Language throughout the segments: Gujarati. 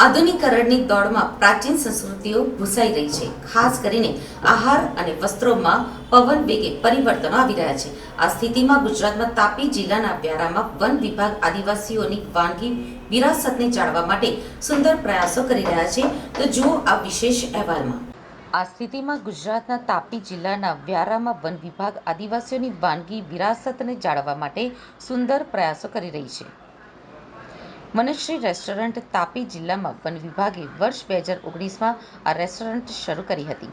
આધુનિકરણની દોડમાં પ્રાચીન સંસ્કૃતિઓ ભૂસાઈ રહી છે. ખાસ કરીને આહાર અને વસ્ત્રોમાં પવન વેગે પરિવર્તનો આવી રહ્યા છે. આ સ્થિતિમાં ગુજરાતમાં તાપી જિલ્લાના વ્યારામાં વન વિભાગ આદિવાસીઓની વાનગી વિરાસતને જાળવા માટે સુંદર પ્રયાસો કરી રહ્યા છે. તો જુઓ આ વિશેષ અહેવાલમાં. આ સ્થિતિમાં ગુજરાતના તાપી જિલ્લાના વ્યારામાં વન વિભાગ આદિવાસીઓની વાનગી વિરાસતને જાળવવા માટે સુંદર પ્રયાસો કરી રહી છે. વનશ્રી રેસ્ટોરન્ટ તાપી જિલ્લામાં વન વિભાગે વર્ષ બે હજાર ઓગણીસમાં આ રેસ્ટોરન્ટ શરૂ કરી હતી.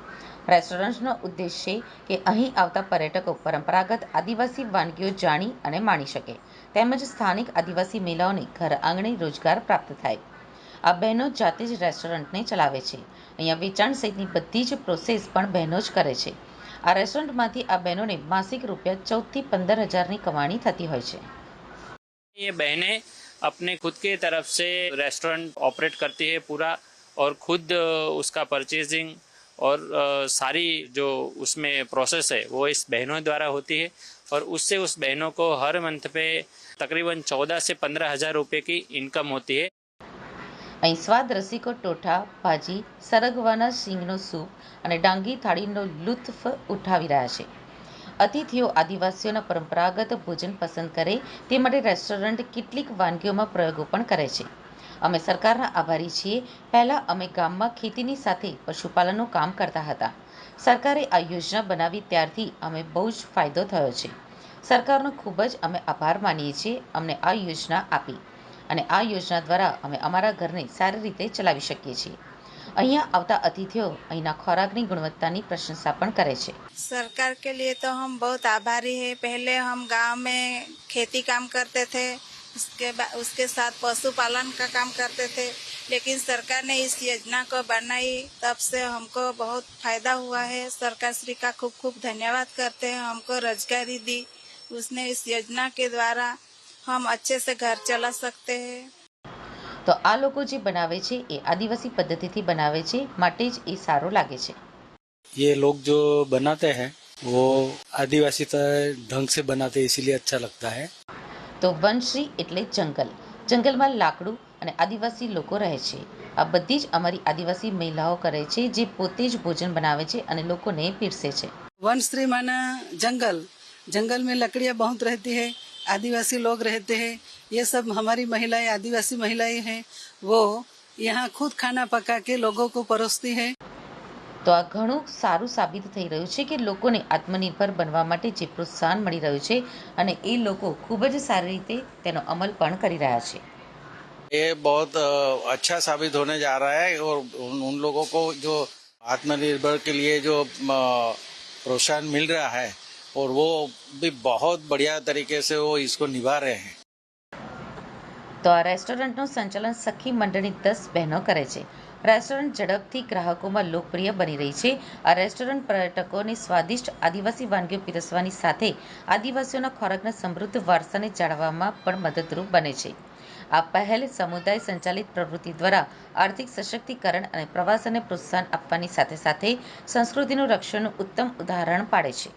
રેસ્ટોરન્ટનો ઉદ્દેશ છે કે અહીં આવતા પર્યટકો પરંપરાગત આદિવાસી વાનગીઓ જાણી અને માણી શકે, તેમજ સ્થાનિક આદિવાસી મહિલાઓને ઘર આંગણે રોજગાર પ્રાપ્ત થાય. આ બહેનો જાતે જ રેસ્ટોરન્ટને ચલાવે છે. અહીંયા વેચાણ સહિતની બધી જ પ્રોસેસ પણ બહેનો જ કરે છે. આ રેસ્ટોરન્ટમાંથી આ બહેનોને માસિક રૂપિયા ચૌદથી પંદર હજારની કમાણી થતી હોય છે. એ બહેને अपने खुद के तरफ से रेस्टोरेंट ऑपरेट करती है पूरा और खुद अ, उसका परचेजिंग और अ, सारी जो उसमें प्रोसेस है वो इस बहनों द्वारा होती है और उससे उस बहनों को हर मंथ पे तकरीबन चौदह से पंद्रह हज़ार रुपये की इनकम होती है અહીં સ્વાદ રસિકો ટોઠા ભાજી સરગવાના શીંગનો સૂપ અને ડાંગી થાળીનો લુત્ફ ઉઠાવી રહ્યા છે અતિથિઓ આદિવાસીઓના પરંપરાગત ભોજન પસંદ કરે તે માટે રેસ્ટોરન્ટ કેટલીક વાનગીઓમાં પ્રયોગો પણ કરે છે. અમે સરકારના આભારી છીએ. પહેલાં અમે ગામમાં ખેતીની સાથે પશુપાલનનું કામ કરતા હતા. સરકારે આ યોજના બનાવી ત્યારથી અમે બહુ જ ફાયદો થયો છે. સરકારનો ખૂબ જ અમે આભાર માનીએ છીએ. અમને આ યોજના આપી અને આ યોજના દ્વારા અમે અમારા ઘરને સારી રીતે ચલાવી શકીએ છીએ. અહીંયા આવતા અતિથિઓ અહીંના ખોરાકની ગુણવત્તાની પ્રશંસા પણ કરે છે सरकार के लिए तो हम बहुत आभारी हैं पहले हम गांव में खेती काम करते थे उसके बाद उसके साथ पशुपालन का काम करते थे लेकिन सरकार ने इस योजना को बनाई तब से हमको बहुत फायदा हुआ है सरकार श्री का खूब खूब धन्यवाद करते हैं हमको रोजगारी दी उसने इस योजना के द्वारा हम अच्छे से घर चला सकते हैं તો આ લોકો જે બનાવે છે એ આદિવાસી પદ્ધતિથી બનાવે છે માટે જ એ સારો લાગે છે ये लोग जो बनाते हैं वो आदिवासी त- ढंग से बनाते हैं इसीलिए अच्छा लगता है તો વનશ્રી એટલે જંગલ જંગલમાં લાકડું અને આદિવાસી લોકો રહે છે આ બધી જ અમારી આદિવાસી મહિલાઓ કરે છે જે પોતે જ ભોજન બનાવે છે અને લોકોને પીરસે છે वन श्री माना जंगल जंगल में लकड़ियाँ बहुत रहती है आदिवासी लोग रहते हैं ये सब हमारी महिलाएं आदिवासी महिलाएं हैं वो यहाँ खुद खाना पका के लोगों को परोसती है તો આ ઘણું સારું સાબિત થઈ રહ્યું છે કે લોકોને આત્મનિર્ભર બનવા માટે જે પ્રોત્સાહન મળી રહ્યું છે અને એ લોકો ખૂબ જ સારી રીતે તેનો અમલ પણ કરી રહ્યા છે ये बहुत अ, अच्छा साबित होने जा रहा है और उन, उन लोगों को जो आत्मनिर्भर के लिए जो अ, प्रोत्साहन मिल रहा है और वो भी बहुत बढ़िया तरीके से वो इसको निभा रहे हैं તો આ રેસ્ટોરન્ટનું સંચાલન સખી મંડળની દસ બહેનો કરે છે. રેસ્ટોરન્ટ ઝડપથી ગ્રાહકોમાં લોકપ્રિય બની રહી છે. આ રેસ્ટોરન્ટ પર્યટકોને સ્વાદિષ્ટ આદિવાસી વાનગીઓ પીરસવાની સાથે આદિવાસીઓના ખોરાકના સમૃદ્ધ વારસાને જાળવવામાં પણ મદદરૂપ બને છે. આ પહેલ સમુદાય સંચાલિત પ્રવૃત્તિ દ્વારા આર્થિક સશક્તિકરણ અને પ્રવાસનને પ્રોત્સાહન આપવાની સાથે સાથે સંસ્કૃતિનું રક્ષણનું ઉત્તમ ઉદાહરણ પાડે છે.